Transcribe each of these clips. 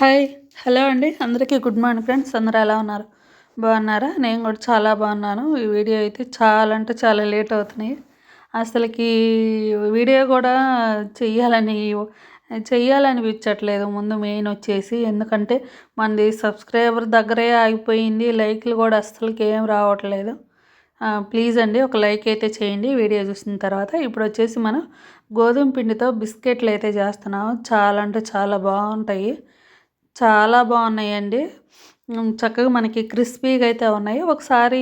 Hi hello అండి. అందరికీ good morning friends. అందరూ ఎలా ఉన్నారు? బాగున్నారా? నేను కూడా చాలా బాగున్నాను. ఈ వీడియో అయితే చాలా అంటే చాలా లేట్ అవుతున్నాయి. అసలుకి వీడియో కూడా చెయ్యాలని చెయ్యాలనిపించట్లేదు. ముందు మెయిన్ వచ్చేసి ఎందుకంటే మనది సబ్స్క్రైబర్ దగ్గరే ఆగిపోయింది. లైక్లు కూడా అస్సలకి ఏం రావట్లేదు. ప్లీజ్ అండి ఒక లైక్ అయితే చేయండి. వీడియో చూసిన తర్వాత ఇప్పుడు వచ్చేసి మనం గోధుమ పిండితో బిస్కెట్లు అయితే చేస్తున్నాము. చాలా అంటే చాలా బాగుంటాయి. చాలా బాగున్నాయండి. చక్కగా మనకి క్రిస్పీగా అయితే ఉన్నాయి. ఒకసారి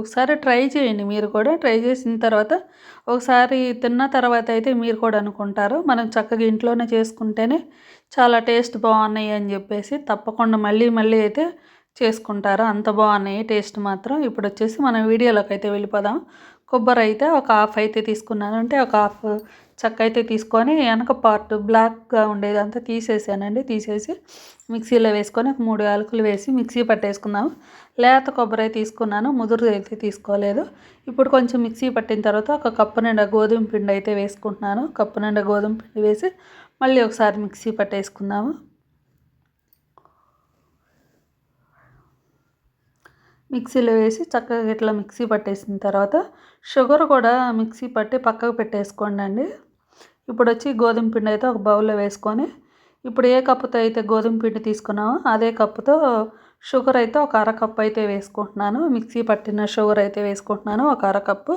ఒకసారి ట్రై చేయండి. మీరు కూడా ట్రై చేసిన తర్వాత ఒకసారి తిన్న తర్వాత అయితే మీరు కూడా అనుకుంటారు. మనం చక్కగా ఇంట్లోనే చేసుకుంటేనే చాలా టేస్ట్ బాగున్నాయి అని చెప్పేసి తప్పకుండా మళ్ళీ మళ్ళీ అయితే చేసుకుంటారు. అంత బాగున్నాయి టేస్ట్ మాత్రం. ఇప్పుడు వచ్చేసి మనం వీడియోలోకి అయితే వెళ్ళిపోదాం. కొబ్బరి అయితే ఒక హాఫ్ అయితే తీసుకున్నాను అంటే ఒక హాఫ్ చక్క అయితే తీసుకొని వెనక పార్ట్ బ్లాక్గా ఉండేదంతా తీసేసానండి. తీసేసి మిక్సీలో వేసుకొని ఒక మూడు యాలకులు వేసి మిక్సీ పట్టేసుకున్నాము. లేత కొబ్బరి తీసుకున్నాను. ముదురు అయితే తీసుకోలేదు. ఇప్పుడు కొంచెం మిక్సీ పట్టిన తర్వాత ఒక కప్పు నిండా గోధుమ పిండి అయితే వేసుకుంటున్నాను. కప్పు నిండా గోధుమ పిండి వేసి మళ్ళీ ఒకసారి మిక్సీ పట్టేసుకుందాము. మిక్సీలో వేసి చక్కగా ఇట్లా మిక్సీ పట్టేసిన తర్వాత షుగర్ కూడా మిక్సీ పట్టి పక్కకు పెట్టేసుకోండి అండి ఇప్పుడు వచ్చి గోధుమ పిండి అయితే ఒక బౌల్లో వేసుకొని ఇప్పుడు ఏ కప్పుతో అయితే గోధుమ పిండి తీసుకున్నామో అదే కప్పుతో షుగర్ అయితే ఒక అరకప్పు అయితే వేసుకుంటున్నాను. మిక్సీ పట్టిన షుగర్ అయితే వేసుకుంటున్నాను. ఒక అరకప్పు.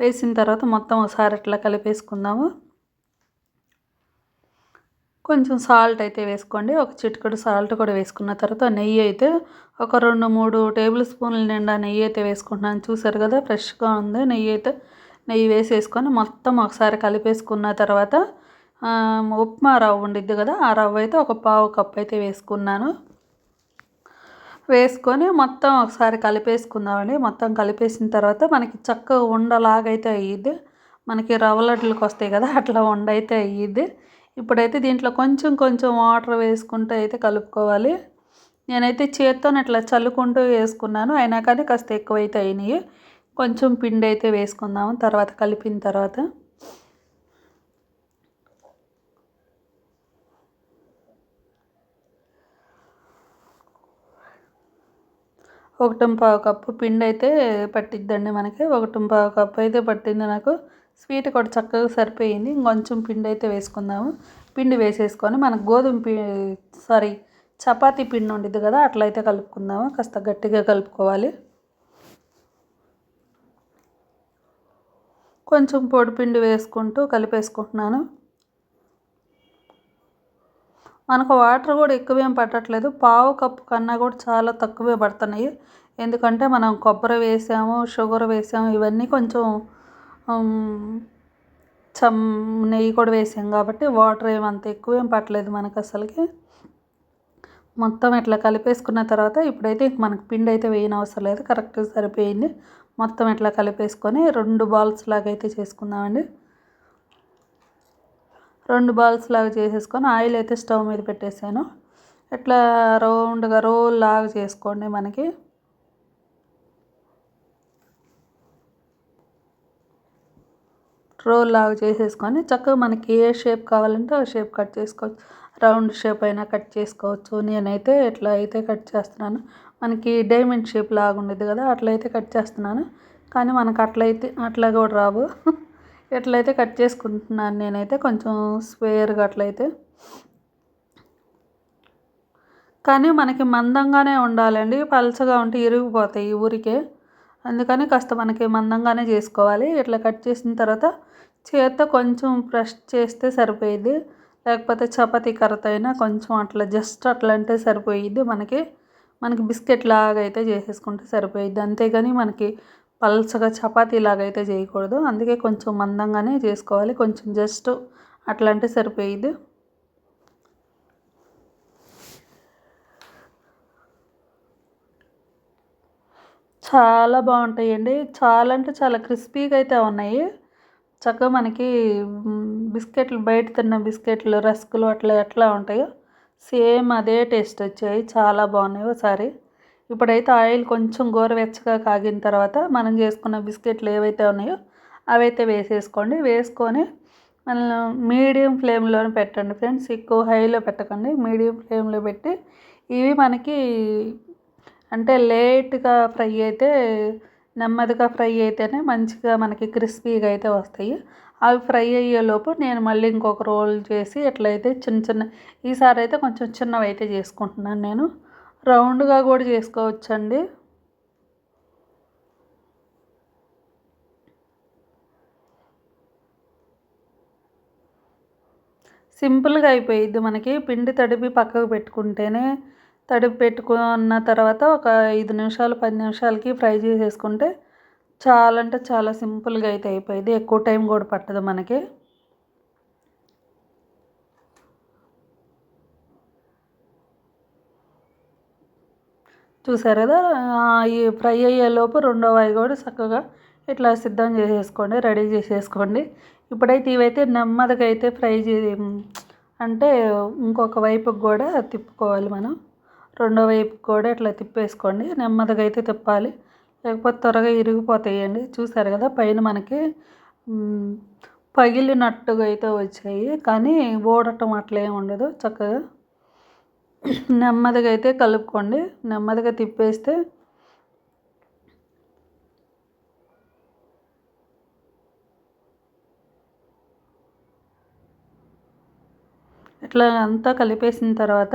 వేసిన తర్వాత మొత్తం ఒకసారి ఇట్లా కలిపేసుకుందాము. కొంచెం సాల్ట్ అయితే వేసుకోండి. ఒక చిటికెడు సాల్ట్ కూడా వేసుకున్న తర్వాత నెయ్యి అయితే ఒక రెండు మూడు టేబుల్ స్పూన్ల నిండా నెయ్యి అయితే వేసుకుంటున్నాను. చూసారు కదా ఫ్రెష్గా ఉంది. నెయ్యి అయితే నెయ్యి వేసేసుకొని మొత్తం ఒకసారి కలిపేసుకున్న తర్వాత ఉప్మా రవ్వ ఉండిద్ది కదా ఆ రవ్వ అయితే ఒక పావు కప్పు అయితే వేసుకున్నాను. వేసుకొని మొత్తం ఒకసారి కలిపేసుకుందామండి. మొత్తం కలిపేసిన తర్వాత మనకి చక్కగా ఉండలాగైతే అయ్యిద్ది. మనకి రవ్వ లడ్డులకు వస్తాయి కదా అట్లా ఉండ అయితే అయ్యిద్ది. ఇప్పుడైతే దీంట్లో కొంచెం కొంచెం వాటర్ వేసుకుంటూ అయితే కలుపుకోవాలి. నేనైతే చేత్తో ఇట్లా చల్లుకుంటూ వేసుకున్నాను. అయినా కానీ కాస్త ఎక్కువైతే అయినాయి. కొంచెం పిండి అయితే వేసుకుందాము తర్వాత కలిపిన తర్వాత. ఒకటం పావు కప్పు పిండి అయితే పట్టిద్దండి మనకి ఒకటం పావు కప్పు అయితే పట్టింది నాకు. స్వీట్ కూడా చక్కగా సరిపోయింది ఇంకొంచెం పిండి అయితే వేసుకుందాము. పిండి వేసేసుకొని మనకు గోధుమ పి సారీ చపాతీ పిండి ఉండిద్ది కదా అట్లయితే కలుపుకుందాము కాస్త గట్టిగా కలుపుకోవాలి. కొంచెం పొడి పిండి వేసుకుంటూ కలిపేసుకుంటున్నాను. మనకు వాటర్ కూడా ఎక్కువేం పట్టట్లేదు. పావు కప్పు కన్నా కూడా చాలా తక్కువే పడుతున్నాయి. ఎందుకంటే మనం కొబ్బరి వేసాము షుగర్ వేసాము ఇవన్నీ కొంచెం చమ్ నెయ్యి కూడా వేసాం కాబట్టి వాటర్ ఏమంత ఎక్కువేం పట్టలేదు మనకు అసలుకి. మొత్తం ఇట్లా కలిపేసుకున్న తర్వాత ఇప్పుడైతే మనకు పిండి అయితే వేయని అవసరం లేదు. కరెక్ట్గా సరిపోయింది. మొత్తం ఇట్లా కలిపేసుకొని రెండు బాల్స్ లాగా అయితే చేసుకుందామండి. రెండు బాల్స్ లాగా చేసేసుకొని ఆయిల్ అయితే స్టవ్ మీద పెట్టేసాను. ఇట్లా రౌండ్గా రోల్ లాగా చేసుకోండి మనకి. రోల్ లాగా చేసేసుకొని చక్కగా మనకి ఏ షేప్ కావాలంటే ఆ షేప్ కట్ చేసుకోవచ్చు. రౌండ్ షేప్ అయినా కట్ చేసుకోవచ్చు. నేనైతే ఇట్లా అయితే కట్ చేస్తున్నాను. మనకి డైమండ్ షేప్ లాగా ఉండేది కదా అట్లయితే కట్ చేస్తున్నాను. కానీ మనకు అట్లయితే అట్లా కూడా రావు. ఎట్లయితే కట్ చేసుకుంటున్నాను నేనైతే కొంచెం స్క్వేర్గా అట్లయితే. కానీ మనకి మందంగానే ఉండాలండి. పలచగా ఉంటే ఇరిగిపోతాయి ఊరికే. అందుకని కాస్త మనకి మందంగానే చేసుకోవాలి. ఇట్లా కట్ చేసిన తర్వాత చేత్తో కొంచెం ప్రెస్ చేస్తే సరిపోయిద్ది. లేకపోతే చపాతీ కర్రతో అయినా కొంచెం అట్లా జస్ట్ అట్లా అంటే సరిపోయిద్ది మనకి. మనకి బిస్కెట్ లాగా అయితే చేసేసుకుంటే సరిపోయిద్ది. అంతేగాని మనకి పల్చగా చపాతీ లాగా అయితే చేయకూడదు. అందుకే కొంచెం మందంగానే చేసుకోవాలి. కొంచెం జస్ట్ అట్లా అంటే సరిపోయిద్ది. చాలా బాగుంటాయండి. చాలా అంటే చాలా క్రిస్పీగా అయితే ఉన్నాయి. చక్కగా మనకి బిస్కెట్లు బయట తిన్న బిస్కెట్లు రస్కులు అట్లా ఎట్లా ఉంటాయో సేమ్ అదే టేస్ట్ వచ్చాయి. చాలా బాగున్నాయి ఒకసారి. ఇప్పుడైతే ఆయిల్ కొంచెం గోరువెచ్చగా కాగిన తర్వాత మనం చేసుకున్న బిస్కెట్లు ఏవైతే ఉన్నాయో అవైతే వేసేసుకోండి. వేసుకొని మనం మీడియం ఫ్లేమ్లో పెట్టండి ఫ్రెండ్స్. ఎక్కువ హైలో పెట్టకండి. మీడియం ఫ్లేమ్లో పెట్టి ఇవి మనకి అంటే లేట్గా ఫ్రై అయితే నెమ్మదిగా ఫ్రై అయితేనే మంచిగా మనకి క్రిస్పీగా అయితే వస్తాయి. అవి ఫ్రై అయ్యేలోపు నేను మళ్ళీ ఇంకొక రోల్ చేసి ఎట్లయితే చిన్న చిన్న ఈసారి అయితే కొంచెం చిన్నవి అయితే చేసుకుంటున్నాను నేను. రౌండ్గా కూడా చేసుకోవచ్చండి. సింపుల్గా అయిపోయిద్ది మనకి. పిండి తడిపి పక్కకు పెట్టుకుంటేనే తడిపి పెట్టుకున్న తర్వాత ఒక ఐదు నిమిషాలు పది నిమిషాలకి ఫ్రై చేసేసుకుంటే చాలా అంటే చాలా సింపుల్గా అయితే అయిపోయింది. ఎక్కువ టైం కూడా పట్టదు మనకి. చూసారు కదా? ఈ ఫ్రై అయ్యేలోపు రెండో అవి కూడా చక్కగా ఇట్లా సిద్ధం చేసేసుకోండి రెడీ చేసేసుకోండి. ఇప్పుడైతే ఇవైతే నెమ్మదిగా అయితే ఫ్రై చే అంటే ఇంకొక వైపుకి కూడా తిప్పుకోవాలి మనం. రెండో వైపుకి కూడా ఇట్లా తిప్పేసుకోండి నెమ్మదిగా అయితే తిప్పాలి. లేకపోతే త్వరగా ఇరిగిపోతాయండి. చూసారు కదా పైన మనకి పగిలినట్టుగా అయితే వచ్చాయి. కానీ ఓడటం అట్లా ఏమి ఉండదు. చక్కగా నెమ్మదిగా అయితే కలుపుకోండి. నెమ్మదిగా తిప్పేస్తే ఇట్లా అంతా కలిపేసిన తర్వాత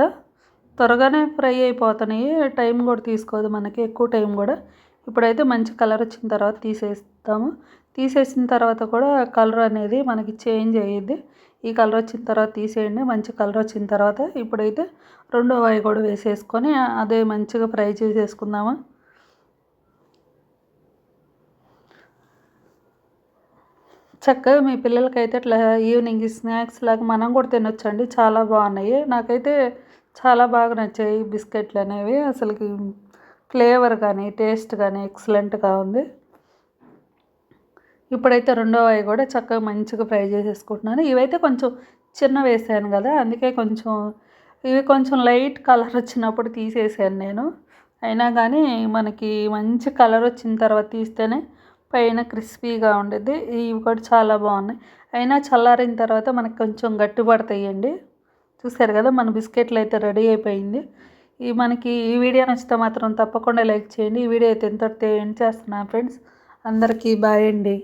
త్వరగానే ఫ్రై అయిపోతున్నాయి. టైం కూడా తీసుకోదు మనకి ఎక్కువ టైం కూడా. ఇప్పుడైతే మంచి కలర్ వచ్చిన తర్వాత తీసేస్తాము. తీసేసిన తర్వాత కూడా కలర్ అనేది మనకి చేంజ్ అయ్యిద్ది. ఈ కలర్ వచ్చిన తర్వాత తీసేయండి మంచి కలర్ వచ్చిన తర్వాత ఇప్పుడైతే రెండో వాయి కూడా వేసేసుకొని అదే మంచిగా ఫ్రై చేసేసుకుందాము. చక్కగా మీ పిల్లలకైతే ఇట్లా ఈవినింగ్ స్నాక్స్ లాగా మనం కూడా తినొచ్చండి. చాలా బాగున్నాయి. నాకైతే చాలా బాగా నచ్చాయి బిస్కెట్లు అనేవి. అసలుకి ఫ్లేవర్ కానీ టేస్ట్ కానీ ఎక్సలెంట్గా ఉంది. ఇప్పుడైతే రెండో అవి కూడా చక్కగా మంచిగా ఫ్రై చేసేసుకుంటున్నాను. ఇవైతే కొంచెం చిన్న వేసాను కదా అందుకే కొంచెం ఇవి కొంచెం లైట్ కలర్ వచ్చినప్పుడు తీసేసాను నేను. అయినా కానీ మనకి మంచి కలర్ వచ్చిన తర్వాత తీస్తేనే పైన క్రిస్పీగా ఉండేది. ఇవి కూడా చాలా బాగున్నాయి. అయినా చల్లారిన తర్వాత మనకి కొంచెం గట్టి పడతాయండి చూసారు కదా మన బిస్కెట్లు అయితే రెడీ అయిపోయింది. ఈ మనకి ఈ వీడియో నచ్చితే మాత్రం తప్పకుండా లైక్ చేయండి. ఈ వీడియో అయితే ఎంతటితో ఎండ్ చేస్తున్నాను ఫ్రెండ్స్. అందరికీ బాయ్ అండి.